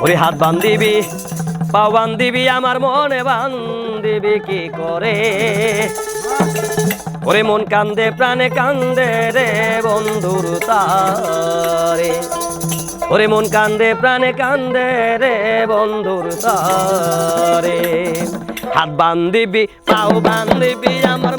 ওরে হাত বান্ধিবি, পাও বান্ধিবি, আমার মনে বান্ধিবি, কি করে? ওরে মন কান্দে, প্রাণে কান্দে রে বন্ধুর তারে। ওরে মন কান্দে, প্রাণে কান্দে রে বন্ধুর তারে। হাত বান্ধিবি, পাও বান্ধিবি, আমার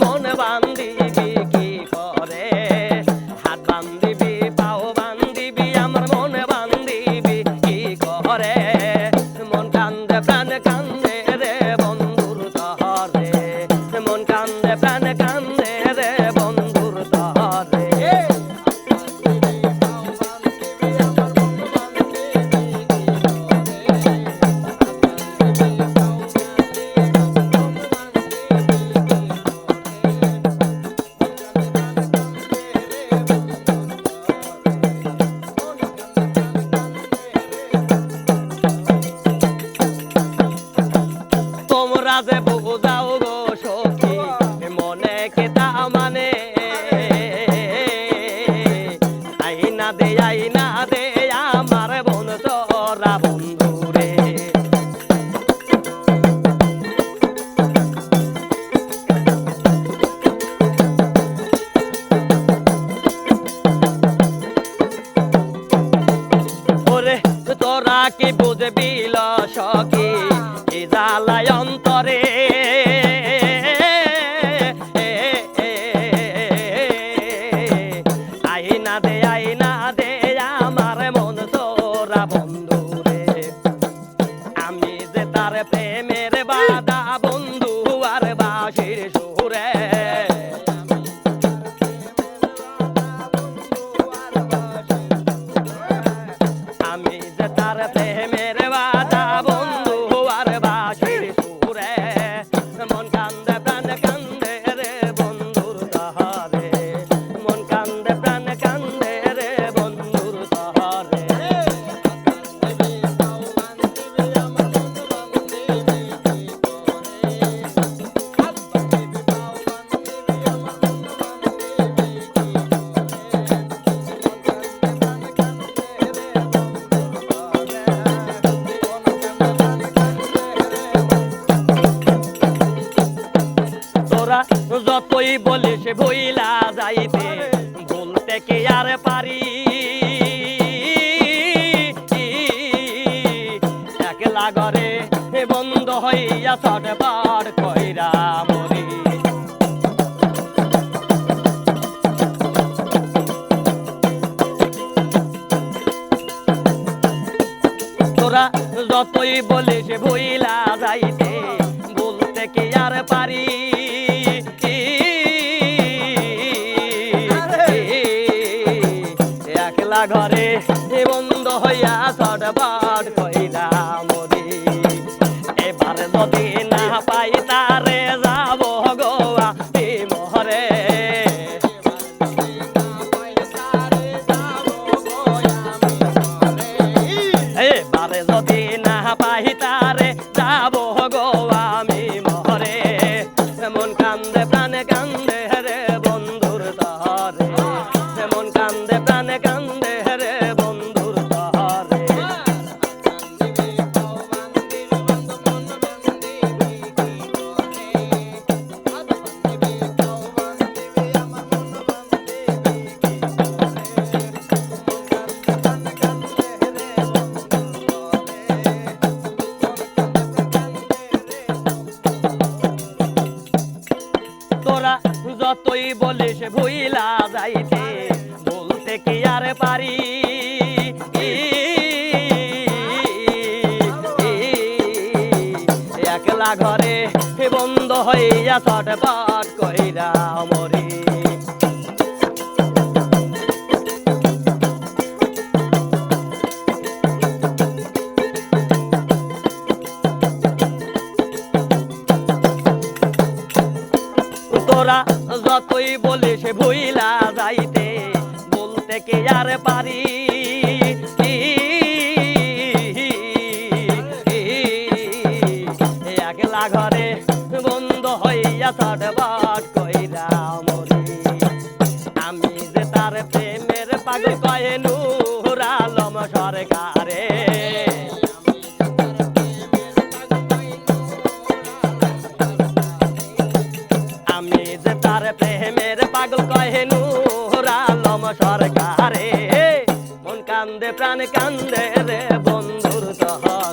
কি বুঝবি সখী? কি জ্বালায় অন্তরে যে তার যতই বলিস ভইলা যাইতে বলতে কে আর পারি। একলা ঘরে বন্ধ হইয়া ছটবার কইরা মরি। তোরা যতই বলিস ভইলা যাইতে বলতে কি আর পারি। মরি। এবার যদি না পাই বলিস ভুইলা যাইতে, বলতে কি আর পারি? একলা ঘরে বন্ধ হইয়া ছটপট কইরা মরি। তোরা যতই বলে সে ভুইলা যাইতে বলতে কে আর পারি একলা ঘরে বন্ধ হইয়া ছটবট